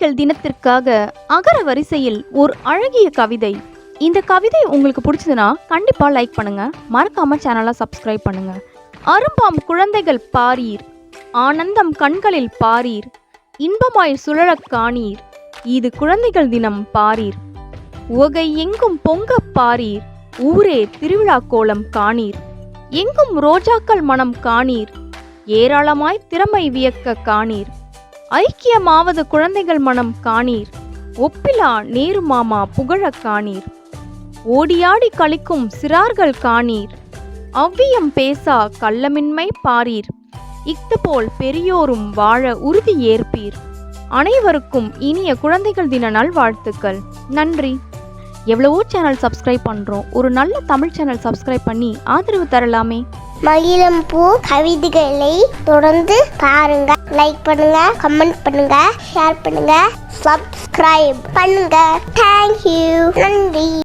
குழந்தைகள் தினத்திற்காக அகர வரிசையில் ஒரு அழகிய கவிதை. இந்த கவிதை உங்களுக்கு பிடிச்சதுன்னா கண்டிப்பா லைக் பண்ணுங்க. மறக்காம சேனலை சப்ஸ்கிரைப் பண்ணுங்க. அரும்பாம் குழந்தைகள் பாரீர் ஆனந்தம் கண்களில் பாரீர் இன்பமாய் சுழலக் காணீர் இது குழந்தைகள் தினம் பாரீர். உகை எங்கும் பொங்கப் பாரீர் ஊரே திருவிழா கோலம் காணீர். எங்கும் ரோஜாக்கள் மனம் காணீர் ஏராளமாய் திறமை வியக்க காணீர். ஐக்கியமாவது குழந்தைகள் மனம் காணீர். ஒப்பிலா நேரு மாமா புகழக் காணீர். ஓடியாடி கழிக்கும் சிறார்கள் காணீர். அவ்வியம் பேசா கள்ளமின்மை பாரீர். இஃது போல் பெரியோரும் வாழ உறுதி ஏற்பீர். அனைவருக்கும் இனிய குழந்தைகள் தின நல்வாழ்த்துக்கள். நன்றி. எவ்வளவோ சேனல் சப்ஸ்கிரைப் பண்ணுறோம் ஒரு நல்ல தமிழ் சேனல் சப்ஸ்கிரைப் பண்ணி ஆதரவு தரலாமே. மகிழம்பூ கவிதைகளை தொடர்ந்து பாருங்க. லைக் பண்ணுங்க கமெண்ட் பண்ணுங்க ஷேர் பண்ணுங்க சப்ஸ்கிரைப் பண்ணுங்க. தேங்க்யூ நன்றி.